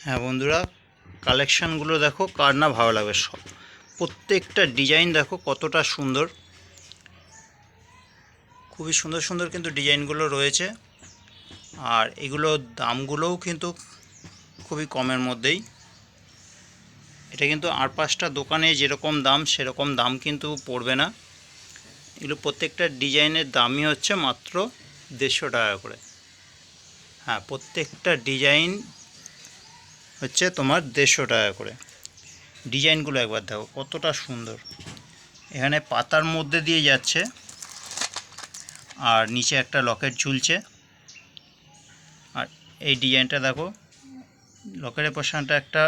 হ্যাঁ বন্ধুরা কালেকশানগুলো দেখো কার না ভালো লাগবে সব। প্রত্যেকটা ডিজাইন দেখো কতটা সুন্দর। খুবই সুন্দর সুন্দর কিন্তু ডিজাইনগুলো রয়েছে। আর এগুলোর দামগুলোও কিন্তু খুবই কমের মধ্যেই। এটা কিন্তু আর পাঁচটা দোকানে যেরকম দাম, সেরকম দাম কিন্তু পড়বে না। এগুলো প্রত্যেকটা ডিজাইনের দামই হচ্ছে মাত্র দেড়শো টাকা করে। হ্যাঁ প্রত্যেকটা ডিজাইন হচ্ছে তোমার দেড়শো টাকা করে। ডিজাইনগুলো একবার দেখো, কতটা সুন্দর। এখানে পাতার মধ্যে দিয়ে যাচ্ছে, আর নিচে একটা লকেট ঝুলছে। আর এই ডিজাইনটা দেখো, লকেটের পোর্শনটা একটা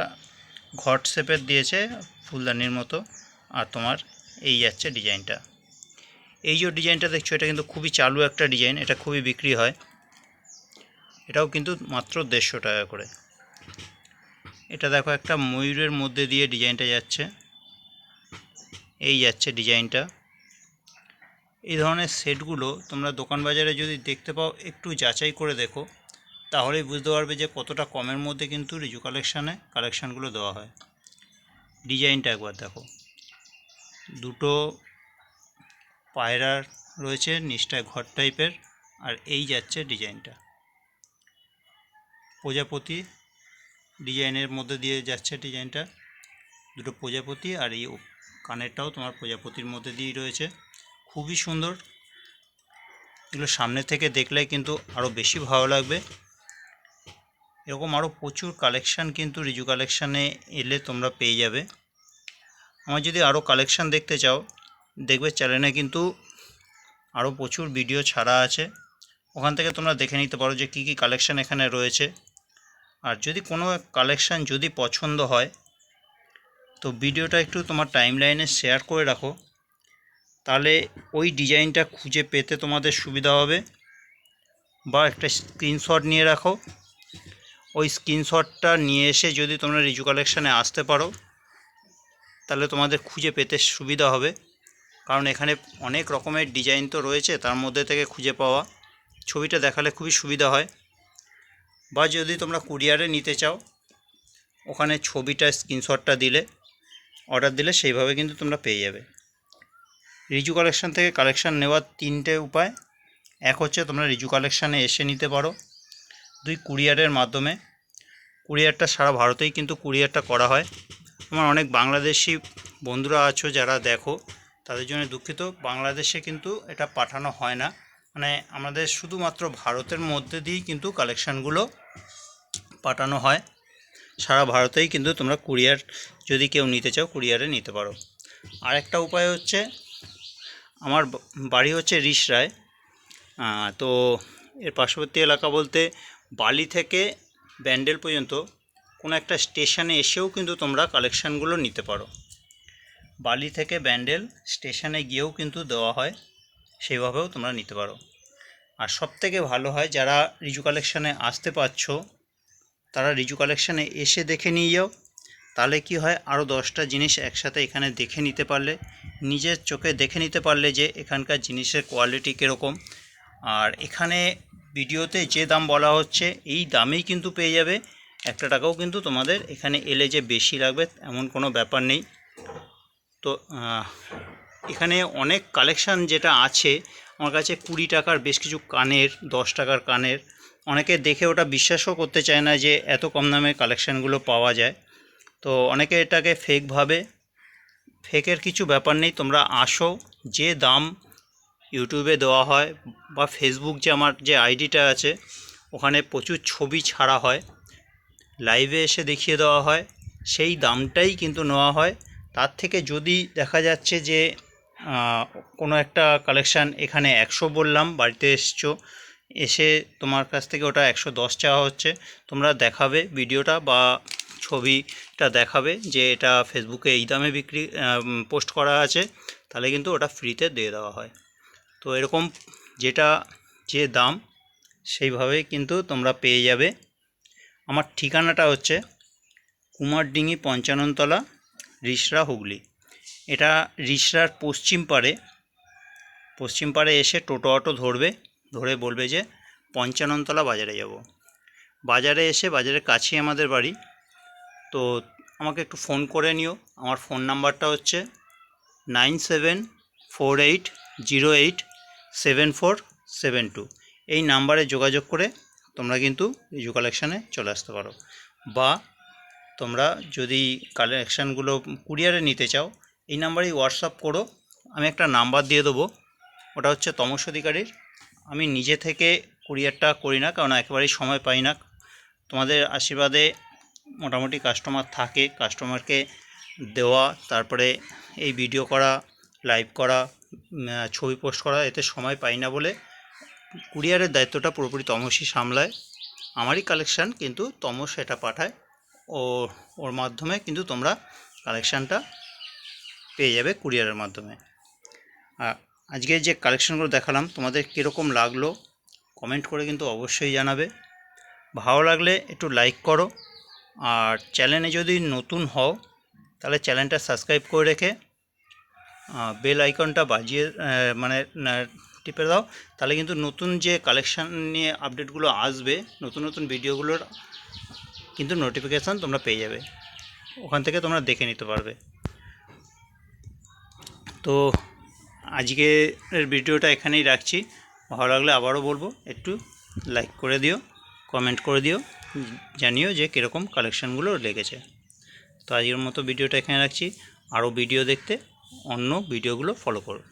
ঘট শেপের দিয়েছে, ফুলদানির মতো, আর তোমার এই যাচ্ছে ডিজাইনটা। এই যে ডিজাইনটা দেখছ, এটা কিন্তু খুবই চালু একটা ডিজাইন, এটা খুবই বিক্রি হয়। এটাও কিন্তু মাত্র দেড়শো টাকা করে। এটা দেখো একটা ময়ূরের মধ্যে দিয়ে ডিজাইনটা যাচ্ছে। এই যাচ্ছে ডিজাইনটা। এই ধরনের সেটগুলো তোমরা দোকান বাজারে যদি দেখতে পাও, একটু যাচাই করে দেখো, তাহলেই বুঝতে পারবে যে কতটা কমের মধ্যে কিন্তু রিজু কালেকশানে কালেকশানগুলো দেওয়া হয়। ডিজাইনটা একবার দেখো। দুটো পায়রার রয়েছে নিচটায় ঘর টাইপের, আর এই যাচ্ছে ডিজাইনটা। প্রজাপতি ডিজাইনের মধ্যে দিয়ে যাচ্ছে ডিজাইনটা। দুটো প্রজাপতি আর এই কানেরটাও তোমার প্রজাপতির মধ্যে দিয়েই রয়েছে। খুবই সুন্দর। এগুলো সামনে থেকে দেখলে কিন্তু আরও বেশি ভালো লাগবে। এরকম আরও প্রচুর কালেকশান কিন্তু রিজু কালেকশানে এলে তোমরা পেয়ে যাবে। আমার যদি আরও কালেকশান দেখতে চাও, দেখবে চ্যানেলে কিন্তু আরও প্রচুর ভিডিও ছাড়া আছে। ওখান থেকে তোমরা দেখে নিতে পারো যে কী কী কালেকশান এখানে রয়েছে। আর যদি কোনো কালেকশান যদি পছন্দ হয়, তো ভিডিওটা একটু তোমার টাইম লাইনে শেয়ার করে রাখো। তাহলে ওই ডিজাইনটা খুঁজে পেতে তোমাদের সুবিধা হবে। বা একটা স্ক্রিনশট নিয়ে রাখো। ওই স্ক্রিনশটটা নিয়ে এসে যদি তোমরা রিজু কালেকশানে আসতে পারো, তাহলে তোমাদের খুঁজে পেতে সুবিধা হবে। কারণ এখানে অনেক রকমের ডিজাইন তো রয়েছে, তার মধ্যে থেকে খুঁজে পাওয়া। ছবিটা দেখালে খুবই সুবিধা হয়। বা যদি তোমরা কুরিয়ারে নিতে চাও, ওখানে ছবিটা, স্ক্রিনশটটা দিলে, অর্ডার দিলে সেইভাবে কিন্তু তোমরা পেয়ে যাবে। রিজু কালেকশান থেকে কালেকশান নেওয়ার তিনটে উপায়। এক হচ্ছে তোমরা রিজু কালেকশানে এসে নিতে পারো দুই কুরিয়ারের মাধ্যমে। কুরিয়ারটা সারা ভারতেই কিন্তু কুরিয়ারটা করা হয়। আমার অনেক বাংলাদেশি বন্ধুরা আছো, যারা দেখো, তাদের জন্য দুঃখিত। বাংলাদেশে কিন্তু এটা পাঠানো হয় না। মানে আমাদের শুধুমাত্র ভারতের মধ্যে দিয়েই কিন্তু কালেকশানগুলো পাঠানো হয়। সারা ভারতেই কিন্তু তোমরা কুরিয়ার যদি কেউ নিতে চাও কুরিয়ারে নিতে পারো। আরেকটা উপায় হচ্ছে, আমার বাড়ি হচ্ছে রিসরায় তো এর পার্শ্ববর্তী এলাকা বলতে বালি থেকে ব্যান্ডেল পর্যন্ত কোনো একটা স্টেশনে এসেও কিন্তু তোমরা কালেকশানগুলো নিতে পারো। বালি থেকে ব্যান্ডেল স্টেশনে গিয়েও কিন্তু দেওয়া হয়, সেইভাবেও তোমরা নিতে পারো। আর সবথেকে ভালো হয়, যারা রিজু কালেকশানে আসতে পারছ তারা রিজু কালেকশানে এসে দেখে নিয়ে যাও। তাহলে কি হয় আরও দশটা জিনিস একসাথে এখানে দেখে নিতে পারলে, নিজের চোখে দেখে নিতে পারলে যে এখানকার জিনিসের কোয়ালিটি কীরকম। আর এখানে ভিডিওতে যে দাম বলা হচ্ছে, এই দামেই কিন্তু পেয়ে যাবে। একটা টাকাও কিন্তু তোমাদের এখানে এলে যে বেশি লাগবে, এমন কোনো ব্যাপার নেই। তো এখানে অনেক কালেকশান যেটা আছে আমার কাছে কুড়ি টাকার বেশ কিছু কানের, দশ টাকার কানের। অনেকে দেখে ওটা বিশ্বাসও করতে চায় না যে এত কম দামে কালেকশানগুলো পাওয়া যায়। তো অনেকে এটাকে ফেক ভাবে। ফেকের কিছু ব্যাপার নেই, তোমরা আসো, যে দাম ইউটিউবে দেওয়া হয় বা ফেসবুক যে আমার যে আইডিটা আছে, ওখানে প্রচুর ছবি ছাড়া হয়। লাইভে এসে দেখিয়ে দেওয়া হয়। সেই দামটাই কিন্তু নেওয়া হয়। তার থেকে যদি দেখা যাচ্ছে যে কোনো একটা কালেকশান এখানে একশো বললাম, বাড়িতে এসছো, এসে তোমার কাছ থেকে ওটা একশো দশ চাওয়া হচ্ছে। তোমরা দেখাবে ভিডিওটা বা ছবিটা দেখাবে যে এটা ফেসবুকে এই দামে বিক্রি পোস্ট করা আছে, তাহলে কিন্তু ওটা ফ্রিতে দিয়ে দেওয়া হয়। তো এরকম যেটা যে দাম সেইভাবেই কিন্তু তোমরা পেয়ে যাবে। আমার ঠিকানাটা হচ্ছে কুমারডিঙি পঞ্চাননতলা, রিসরা হুগলি। এটা রিসরার পশ্চিম পাড়ে। পশ্চিম পাড়ে এসে টোটো অটো ধরবে, ধরে বলবে যে পঞ্চাননতলা বাজারে যাব। বাজারে এসে, বাজারের কাছেই আমাদের বাড়ি। তো আমাকে একটু ফোন করে নিও। আমার ফোন নাম্বারটা হচ্ছে nine seven four eight zero eight seven four seven two. এই নাম্বারে যোগাযোগ করে তোমরা কিন্তু রিজু কালেকশানে চলে আসতে পারো। বা তোমরা যদি কালেকশানগুলো কুরিয়ারে নিতে চাও এই নাম্বারেই হোয়াটসঅ্যাপ করো। আমি একটা নাম্বার দিয়ে দেবো। ওটা হচ্ছে তমস অধিকারীর। আমি নিজে থেকে কুরিয়ারটা করি না, কারণ একেবারেই সময় পাই না। তোমাদের আশীর্বাদে মোটামুটি কাস্টমার থাকে কাস্টমারকে দেওয়া, তারপরে এই ভিডিও করা লাইভ করা ছবি পোস্ট করা, এতে সময় পাই না বলে কুরিয়ারের দায়িত্বটা পুরোপুরি তমসই সামলায়। আমারই কালেকশান কিন্তু তমস এটা পাঠায়। ও, ওর মাধ্যমে কিন্তু তোমরা কালেকশানটা পেয়ে যাবে কুরিয়ারের মাধ্যমে। আর আজকে যে কালেকশানগুলো দেখালাম, তোমাদের কীরকম লাগল কমেন্ট করে কিন্তু অবশ্যই জানাবে। ভালো লাগলে একটু লাইক করো। আর চ্যানেলে যদি নতুন হও, তাহলে চ্যানেলটা সাবস্ক্রাইব করে রেখে বেল আইকনটা বাজিয়ে মানে টিপে দাও। তাহলে কিন্তু নতুন যে কালেকশান নিয়ে আপডেটগুলো আসবে, নতুন নতুন ভিডিওগুলোর কিন্তু নোটিফিকেশান তোমরা পেয়ে যাবে। ওখান থেকে তোমরা দেখে নিতে পারবে। তো আজকের ভিডিওটা এখানেই রাখছি। ভালো লাগলে আবারও বলব, একটু লাইক করে দিও কমেন্ট করে দিও, জানিও যে কীরকম কালেকশানগুলো লেগেছে। তো আজকের মতো ভিডিওটা এখানে রাখছি। আরও ভিডিও দেখতে, অন্য ভিডিওগুলো ফলো করো।